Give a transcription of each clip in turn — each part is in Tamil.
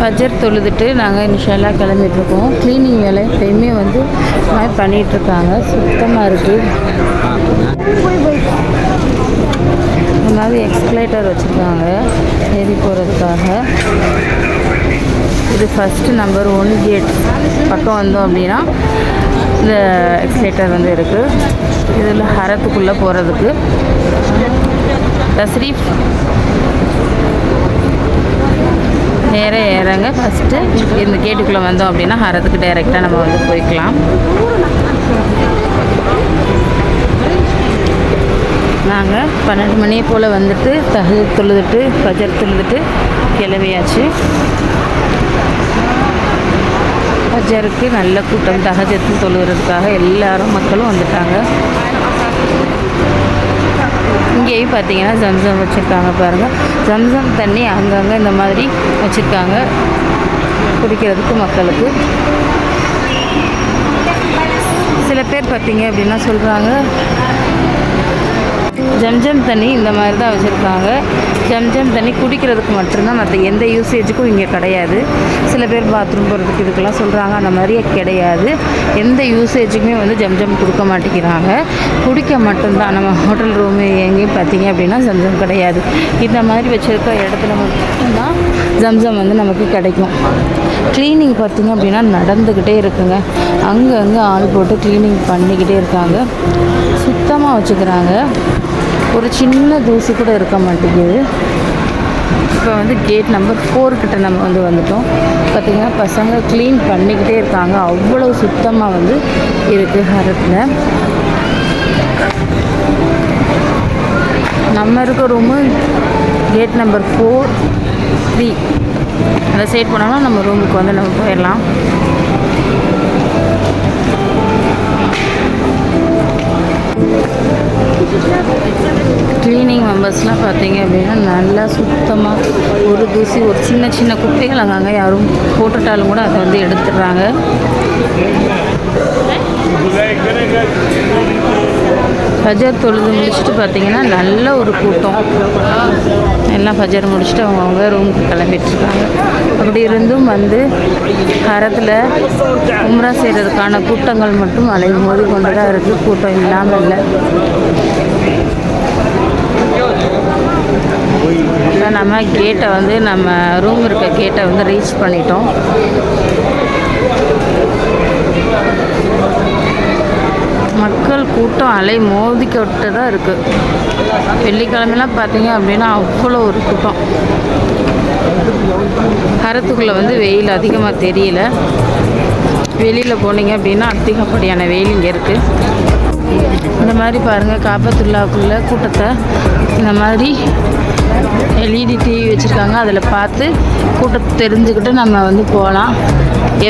பஜர் தொழுதுட்டு நாங்கள் இன்ஷாலாக கிளம்பிட்டுருக்கோம். க்ளீனிங் வேலை எப்பயுமே வந்து பண்ணிகிட்ருக்காங்க சுத்தமாக இருக்குது இந்த மாதிரி எக்ஸ்கலேட்டர் வச்சுருக்காங்க. ஏறி போகிறதுக்காக இது ஃபஸ்ட்டு நம்பர் ஒன் கேட் பக்கம் வந்தோம் அப்படின்னா இந்த எக்ஸ்கலேட்டர் வந்து இருக்குது இதில் ஹரத்துக்குள்ளே போகிறதுக்கு தஸ்ரீஃப் நேர ஏறங்க. ஃபஸ்ட்டு இந்த கேட்டுக்குள்ளே வந்தோம் அப்படின்னா ஹரத்துக்கு டைரெக்டாக நம்ம வந்து போய்க்கலாம். நாங்கள் பன்னெண்டு மணி போல் வந்துட்டு தகு தொழுதுட்டு பஜர் தொழுதுட்டு கிளம்பியாச்சு. பஜருக்கு நல்ல கூட்டம் தகஜத்து தொழுகிறதுக்காக எல்லாரும் மக்களும் வந்துட்டாங்க. இங்கேயும் பார்த்தீங்கன்னா ஜம்சம் வச்சுருக்காங்க பாருங்கள் ஜம்சம் தண்ணி அங்கங்கே இந்த மாதிரி வச்சுருக்காங்க. குடிக்கிறதுக்கு மக்களுக்கு. சில பேர் பார்த்தீங்க அப்படின்னா சொல்கிறாங்க ஜம்ஜம் தண்ணி இந்த மாதிரி தான் வச்சுருக்காங்க. ஜம்ஜம் தண்ணி குடிக்கிறதுக்கு மட்டும்தான் மற்ற எந்த யூசேஜுக்கும் இங்கே கிடையாது. சில பேர் பாத்ரூம் போகிறதுக்கு இதுக்கெல்லாம் சொல்கிறாங்க அந்த மாதிரியே கிடையாது. எந்த யூசேஜுக்குமே வந்து ஜம்ஜம் கொடுக்க மாட்டேங்கிறாங்க. குடிக்க மட்டும்தான் நம்ம ஹோட்டல் ரூமு எங்கேயும் பார்த்தீங்க அப்படின்னா ஜம்ஜம் கிடையாது. இந்த மாதிரி வச்சுருக்க இடத்துல மட்டும்தான் ஜம்ஜம் வந்து நமக்கு கிடைக்கும். க்ளீனிங் பார்த்திங்க அப்படின்னா நடந்துக்கிட்டே இருக்குங்க. அங்கங்கே ஆள் போட்டு க்ளீனிங் பண்ணிக்கிட்டே இருக்காங்க. சுத்தமாக வச்சுக்கிறாங்க. ஒரு சின்ன தூசி கூட இருக்க மாட்டேங்குது. இப்போ வந்து கேட் நம்பர் ஃபோர்கிட்ட நம்ம வந்து வந்துட்டோம். பார்த்திங்கன்னா பசங்க க்ளீன் பண்ணிக்கிட்டே இருக்காங்க. அவ்வளோ சுத்தமாக வந்து இருக்குது ஹரத்தில். நம்ம இருக்க room gate number four three அந்த சைட் போனோம்னா நம்ம ரூமுக்கு வந்து நம்ம போயிடலாம். க்ளீனிங் மெம்பர்ஸ்லாம் பார்த்தீங்க அப்படின்னா நல்லா சுத்தமாக ஒரு தூசி ஒரு சின்ன சின்ன குப்பைகள் அங்கங்கே யாரும் போட்டுட்டாலும் கூட அதை வந்து எடுத்துடுறாங்க. ஃபஜர் தொழுது முடிச்சுட்டு பார்த்தீங்கன்னா நல்ல ஒரு கூட்டம். எல்லாம் ஃபஜர் முடிச்சுட்டு அவங்கவுங்க ரூமுக்கு கிளம்பிட்டுருக்காங்க. அப்படி இருந்தும் வந்து ஹரத்தில் உம்ரா செய்கிறதுக்கான கூட்டங்கள் மட்டும் அலை மோதி கொண்டு தான் இருக்குது கூட்டம் இல்லாமல் இல்லை. நம்ம கேட்டை வந்து நம்ம ரூம் இருக்க கேட்டை வந்து ரீச் பண்ணிட்டோம். மக்கள் கூட்டம் அலை மோதிக்கிட்டு தான் இருக்குது வெள்ளிக்கிழமைலாம் பார்த்தீங்க அப்படின்னா அவ்வளோ ஒரு கூட்டம். கரத்துக்குள்ளே வந்து வெயில் அதிகமாக தெரியல. வெளியில் போனீங்க அப்படின்னா அதிகப்படியான வெயில் இங்கே இருக்குது இந்த மாதிரி பாருங்கள் காபத்துல்லாவுக்குள்ள கூட்டத்தை. இந்த மாதிரி எல்இடி டிவி வச்சுருக்காங்க. அதில் பார்த்து கூட்டத்தை தெரிஞ்சுக்கிட்டு நம்ம வந்து போகலாம்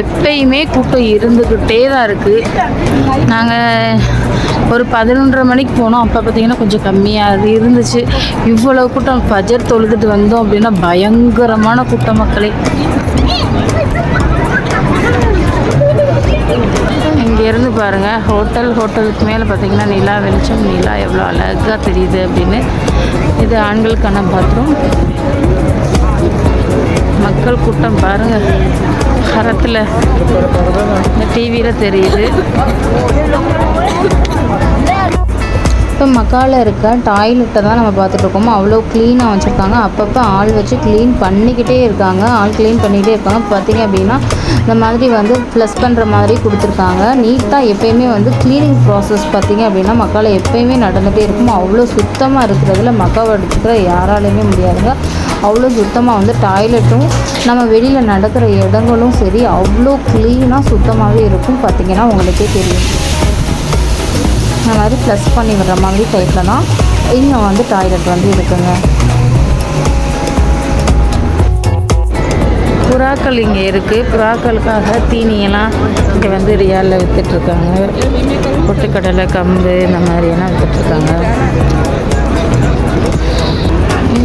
எப்பயுமே கூட்டம் இருந்துக்கிட்டே தான் இருக்குது நாங்கள் ஒரு பதினொன்றரை மணிக்கு போனோம். அப்போ பார்த்தீங்கன்னா கொஞ்சம் கம்மியாக அது இருந்துச்சு. இவ்வளோ கூட்டம் பஜர் தொழுதுட்டு வந்தோம் அப்படின்னா பயங்கரமான கூட்டம் மக்களே. இங்கேருந்து பாருங்கள் ஹோட்டல் ஹோட்டலுக்கு மேலே பார்த்தீங்கன்னா நிலா வெளிச்சம் நிலா எவ்வளோ அழகாக தெரியுது அப்படின்னு. இது ஆண்களுக்கான பாத்ரூம் மக்கள் கூட்டம் பாருங்கள் ஹரத்தில் இந்த டிவியில் தெரியுது. இப்போ மக்காவில் இருக்க டாய்லெட்டை தான் நம்ம பார்த்துட்ருக்கோமோ அவ்வளோ க்ளீனாக வச்சுருக்காங்க. அப்பப்போ ஆள் வச்சு க்ளீன் பண்ணிக்கிட்டே இருக்காங்க. ஆள் க்ளீன் பண்ணிக்கிட்டே இருக்காங்க. பார்த்தீங்க அப்படின்னா இந்த மாதிரி வந்து ப்ளஸ் பண்ணுற மாதிரி கொடுத்துருக்காங்க. நீட்டாக எப்போயுமே வந்து க்ளீனிங் ப்ராசஸ் பார்த்தீங்க அப்படின்னா மக்காவில் எப்போயுமே நடந்துகிட்டே இருக்கும். அவ்வளோ சுத்தமாக இருக்கிறதுல மக்காவை எடுத்துக்கிற யாராலையுமே முடியாதுங்க. அவ்வளோ சுத்தமாக வந்து டாய்லெட்டும் நம்ம வெளியில் நடக்கிற இடங்களும் சரி அவ்வளோ க்ளீனாக சுத்தமாகவே இருக்கும். பார்த்திங்கன்னா உங்களுக்கே தெரியும். இந்த மாதிரி ப்ளஸ் பண்ணி விடுற மாதிரி டைப்பில் தான் இங்கே வந்து டாய்லெட் வந்து இருக்குங்க. புறாக்கள் இங்கே இருக்குது புறாக்களுக்காக தீனியெல்லாம் இங்கே வந்து ரியாலில் விற்றுட்ருக்காங்க பொட்டுக்கடலை கம்பு இந்த மாதிரியெல்லாம் விற்றுட்ருக்காங்க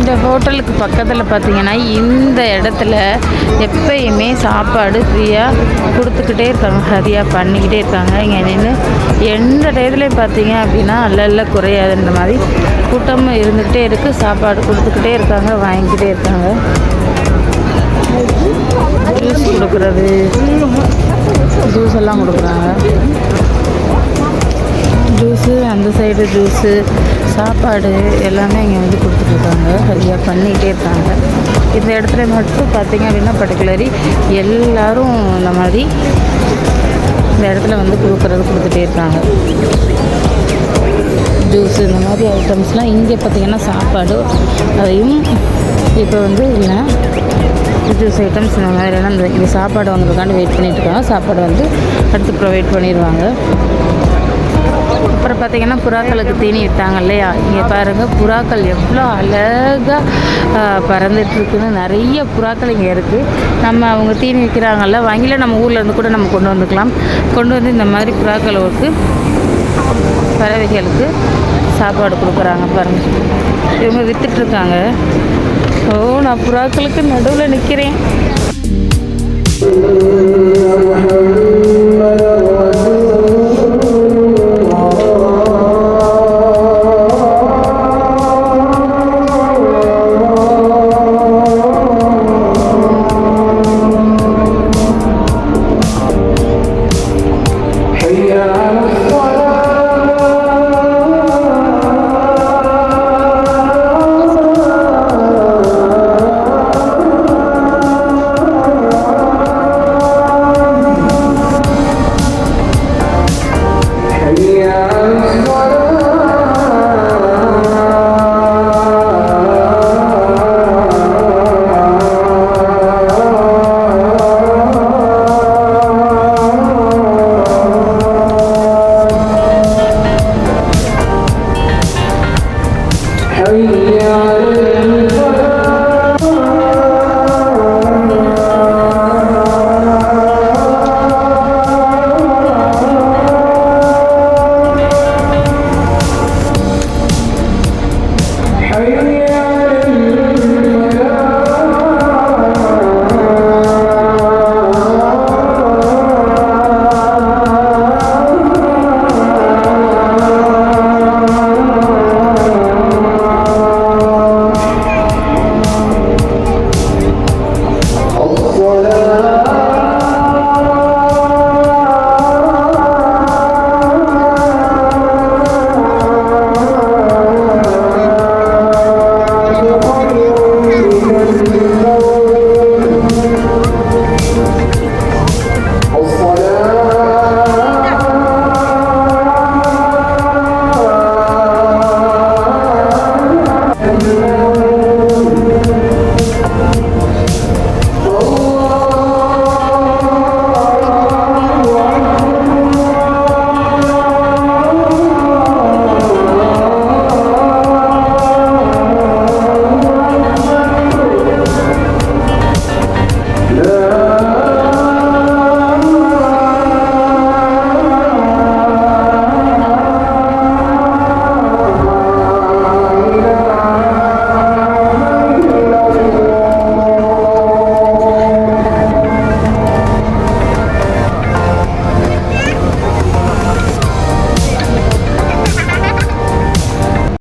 இந்த ஹோட்டலுக்கு பக்கத்தில் பார்த்தீங்கன்னா இந்த இடத்துல எப்பயுமே சாப்பாடு ஃப்ரீயாக கொடுத்துக்கிட்டே இருக்காங்க ஹரியாக பண்ணிக்கிட்டே இருக்காங்க. இங்கே நின்று எந்த டயத்துலையும் பார்த்தீங்க அப்படின்னா அல்ல குறையாதுன்ற மாதிரி கூட்டமும் இருந்துக்கிட்டே இருக்குது சாப்பாடு கொடுத்துக்கிட்டே இருக்காங்க வாங்கிக்கிட்டே இருக்காங்க. கொடுக்கறது ஜூஸ் எல்லாம் கொடுக்குறாங்க. ஜூஸு அந்த சைடு ஜூஸு சாப்பாடு எல்லாமே இங்கே வந்து கொடுத்துட்ருக்காங்க. ஹரியாக பண்ணிகிட்டே இருக்காங்க. இந்த இடத்துல மட்டும் பார்த்தீங்க அப்படின்னா பர்டிகுலரி எல்லாரும் இந்த மாதிரி இந்த இடத்துல வந்து கொடுக்குறது கொடுத்துட்டே இருக்காங்க. ஜூஸ் இந்த மாதிரி ஐட்டம்ஸ்லாம் இங்கே பார்த்தீங்கன்னா சாப்பாடு அதையும் இப்போ வந்து இல்லை. ஜூஸ் ஐட்டம்ஸ் இந்த மாதிரிலாம் இந்த சாப்பாடு வந்ததுக்காண்டி வெயிட் பண்ணிட்டு இருக்காங்க. சாப்பாடு வந்து அடுத்து ப்ரொவைட் பண்ணிடுவாங்க. அப்புறம் பார்த்தீங்கன்னா புறாக்களுக்கு தீனி விட்டாங்க இல்லையா? இங்கே பாருங்கள் புறாக்கள் எவ்வளோ அழகாக பறந்துட்டுருக்குன்னு நிறைய புறாக்கள் இங்கே இருக்குது நம்ம அவங்க தீனி விற்கிறாங்கல்ல வாங்கில நம்ம ஊர்லேருந்து கூட நம்ம கொண்டு வந்துக்கலாம். கொண்டு வந்து இந்த மாதிரி புறாக்களுக்கு பறவைகளுக்கு சாப்பாடு கொடுக்குறாங்க பாருங்கள் இவங்க விற்றுட்ருக்காங்க ஓ நான் புறாக்களுக்கு நடுவில் நிற்கிறேன்